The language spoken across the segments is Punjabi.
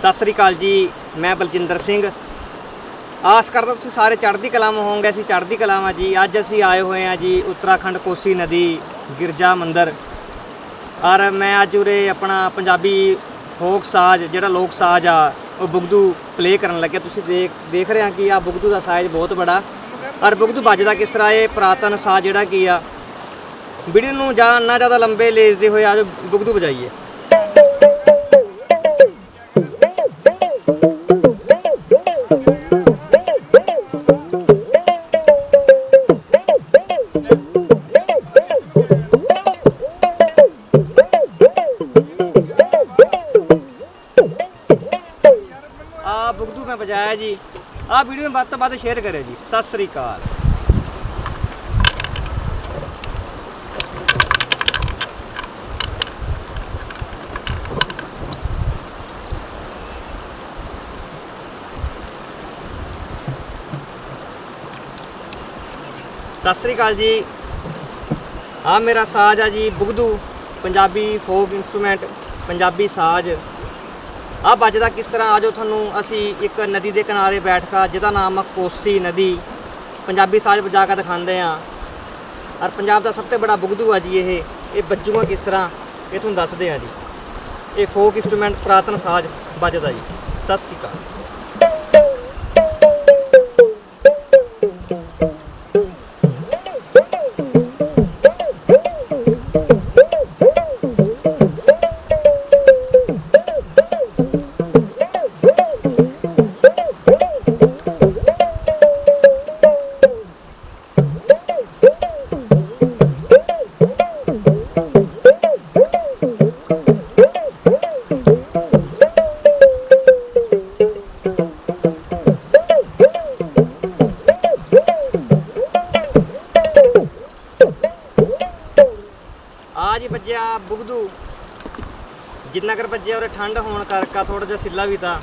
ਸਤਿ ਸ੍ਰੀ ਅਕਾਲ ਜੀ, ਮੈਂ ਬਲਜਿੰਦਰ ਸਿੰਘ। ਆਸ ਕਰਦਾ ਤੁਸੀਂ ਸਾਰੇ ਚੜ੍ਹਦੀ ਕਲਾ ਮੇ ਹੋਵੋਗੇ, ਅਸੀਂ ਚੜ੍ਹਦੀ ਕਲਾ ਮਾ ਜੀ। ਅੱਜ ਅਸੀਂ ਆਏ ਹੋਏ ਹਾਂ ਜੀ ਉੱਤਰਾਖੰਡ ਕੋਸੀ ਨਦੀ ਗਿਰਜਾ ਮੰਦਰ। ਔਰ ਮੈਂ ਅੱਜ ਉਰੇ ਆਪਣਾ ਪੰਜਾਬੀ ਫੋਕ ਸਾਜ਼, ਜਿਹੜਾ ਲੋਕ ਸਾਜ਼ ਆ, ਉਹ ਬੁਗਦੂ ਪਲੇ ਕਰਨ ਲੱਗਿਆ। ਤੁਸੀਂ ਦੇਖ ਦੇਖ ਰਹੇ ਆ ਕਿ ਆ ਬੁਗਦੂ ਦਾ ਸਾਜ਼ ਬਹੁਤ ਬੜਾ। ਔਰ ਬੁਗਦੂ ਵੱਜਦਾ ਕਿਸ ਤਰ੍ਹਾਂ? ਇਹ ਪ੍ਰਾਤਨ ਸਾਜ਼ ਜਿਹੜਾ ਕੀ ਆ? ਵੀਡੀਓ ਨੂੰ ਜਾਂ ਨਾ ਜ਼ਿਆਦਾ ਲੰਬੇ ਲੇਜਦੇ ਹੋਏ ਆਜੋ ਬੁਗਦੂ ਵਜਾਈਏ। ਬੁਗਦੂ ਮੈਂ ਵਜਾਇਆ ਜੀ। ਆ ਵੀਡੀਓ ਨੂੰ ਵੱਧ ਤੋਂ ਵੱਧ ਸ਼ੇਅਰ ਕਰਿਓ ਜੀ। ਸਤਿ ਸ੍ਰੀ ਅਕਾਲ। ਸਤਿ ਸ੍ਰੀ ਅਕਾਲ ਜੀ। ਆ ਮੇਰਾ ਸਾਜ਼ ਆ ਜੀ ਬੁਗਦੂ। ਪੰਜਾਬੀ ਫੋਕ ਇਨਸਟਰੂਮੈਂਟ ਪੰਜਾਬੀ ਸਾਜ਼। ਆ ਵੱਜਦਾ ਕਿਸ ਤਰ੍ਹਾਂ? ਆਜੋ ਤੁਹਾਨੂੰ ਅਸੀਂ ਇੱਕ ਨਦੀ ਦੇ ਕਿਨਾਰੇ ਬੈਠ ਕੇ, ਜਿਹਦਾ ਨਾਮ ਆ ਕੋਸੀ ਨਦੀ। ਪੰਜਾਬੀ ਸਾਜ਼ ਵਜਾ ਕੇ ਦਿਖਾਉਂਦੇ ਆ ਔਰ ਪੰਜਾਬ ਦਾ ਸਭ ਤੋਂ ਬੜਾ ਬੁਗਦੂ ਆ ਜੀ ਇਹ। ਇਹ ਵੱਜੂਗਾ ਕਿਸ ਤਰ੍ਹਾਂ? ਇਹ ਤੁਹਾਨੂੰ ਦੱਸਦੇ ਆ ਜੀ। ਇਹ ਫੋਕ ਇਨਸਟਰੂਮੈਂਟ ਪੁਰਾਤਨ ਸਾਜ਼ ਵੱਜਦਾ ਜੀ। ਸਤਿ ਸ਼੍ਰੀ ਅਕਾਲ। ਬੁਗਦੂ। ਜਿੰਨਾ ਕਰ ਵੱਜਿਆ ਔਰ ਠੰਡ ਹੋਣ ਕਰਕੇ ਥੋੜਾ ਜਿਹਾ ਸਿੱਲਾ ਵੀ ਤਾਂ।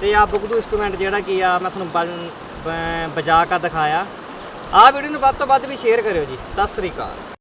ਤੇ ਆ ਬੁਗਦੂ ਇੰਸਟਰੂਮੈਂਟ ਜਿਹੜਾ ਕੀ ਆ, ਮੈਂ ਤੁਹਾਨੂੰ ਬਜ- ਵਜਾ ਕੇ ਦਿਖਾਇਆ। ਆ ਵੀਡੀਓ ਨੂੰ ਵੱਧ ਤੋਂ ਵੱਧ ਵੀ ਸ਼ੇਅਰ ਕਰਿਓ ਜੀ। ਸਤਿ ਸ੍ਰੀ ਅਕਾਲ।